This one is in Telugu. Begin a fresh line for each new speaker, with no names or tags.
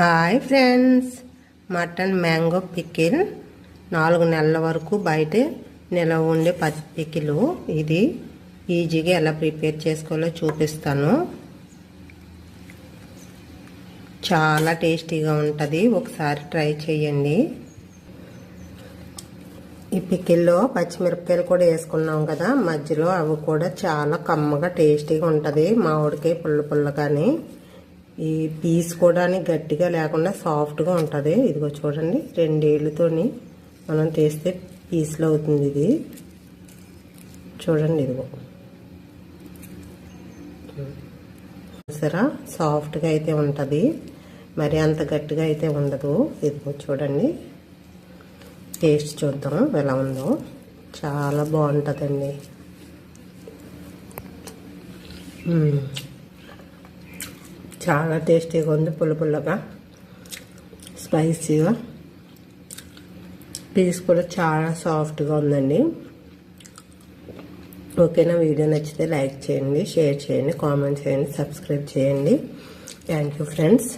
Hi friends. Mutton mango pickle. నాలుగు నెలల వరకు బయట నిలవ ఉండే పచ్చి పికిలు. ఇది ఈజీగా ఎలా ప్రిపేర్ చేసుకోవాలో చూపిస్తాను. చాలా టేస్టీగా ఉంటుంది. ఒకసారి ట్రై చేయండి. ఈ పికిల్లో పచ్చిమిరపకాయలు కూడా వేసుకున్నాం కదా. మధ్యలో అవి కూడా చాలా కమ్మగా టేస్టీగా ఉంటుంది. మామిడికాయ పుల్ల పుల్ల కానీ ఈ పీస్ కూడా గట్టిగా లేకుండా సాఫ్ట్గా ఉంటుంది. ఇదిగో చూడండి రెండేళ్ళతోని మనం తీస్తే పీస్లో అవుతుంది ఇది. చూడండి ఇదిగో. సరా సాఫ్ట్గా అయితే ఉంటుంది. మరి అంత గట్టిగా అయితే ఉండదు. ఇదిగో చూడండి. టేస్ట్ చూద్దాం ఎలా ఉందో. చాలా బాగుంటుందండి. చాలా టేస్టీగా ఉంది పుల్ల పుల్లగా. స్పైసీగా. పీస్ కూడా చాలా సాఫ్ట్గా ఉందండి. ఓకేనా? వీడియో నచ్చితే లైక్ చేయండి షేర్ చేయండి కామెంట్ చేయండి సబ్స్క్రైబ్ చేయండి. Thank you friends